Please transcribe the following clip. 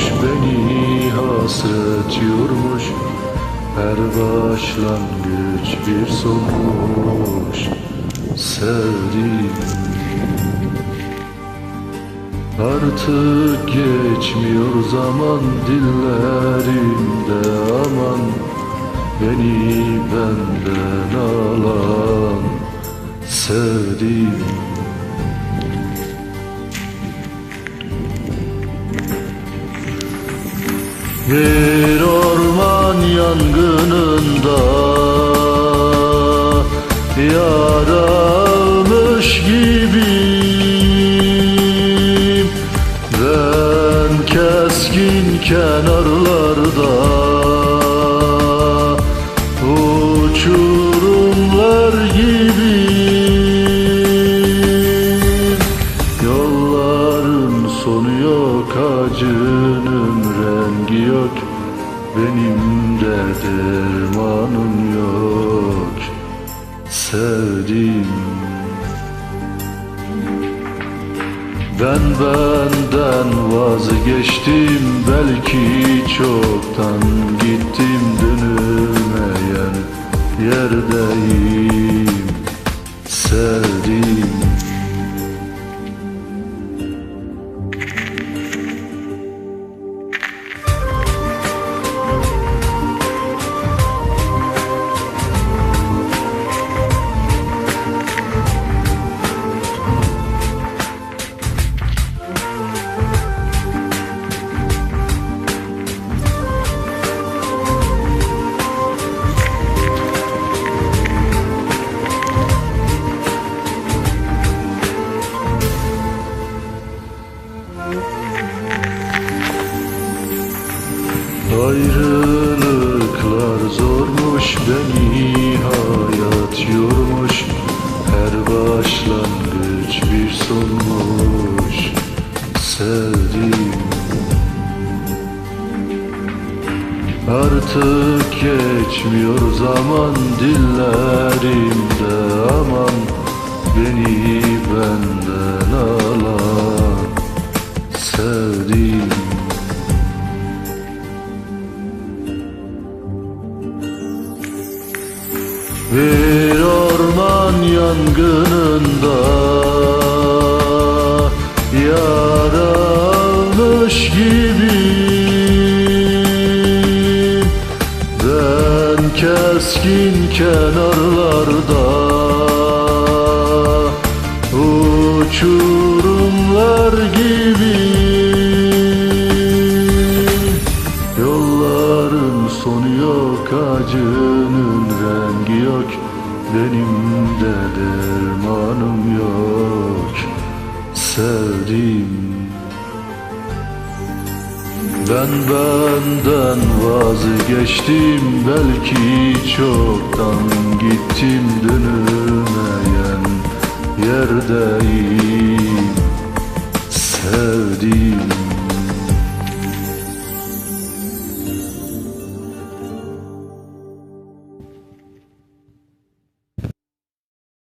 beni hasret yormuş Her başlangıç bir sonmuş Sevdiğim. Artık geçmiyor zaman dillerimde aman. Beni benden alan sevdiğim Bir orman yangınında Yaralmış gibiyim. Ben keskin kenarlarda Benim de dermanım yok Sevdiğim Ben benden vazgeçtim belki çoktan gittim dönülmeyen yerdeyim. Sevdiğim Ayrılıklar zormuş beni hayat yormuş. Her başlangıç bir sonmuş. Sevdiğim. Artık geçmiyor zaman dillerimde aman. Beni benden alan Bir orman yangınında Yaralmış gibiyim Ben keskin kenarlarda Uçurumlar Benim de dermanım yok Sevdiğim. Ben benden vazgeçtim belki çoktan gittim dönülmeyen yerdeyim. Sevdiğim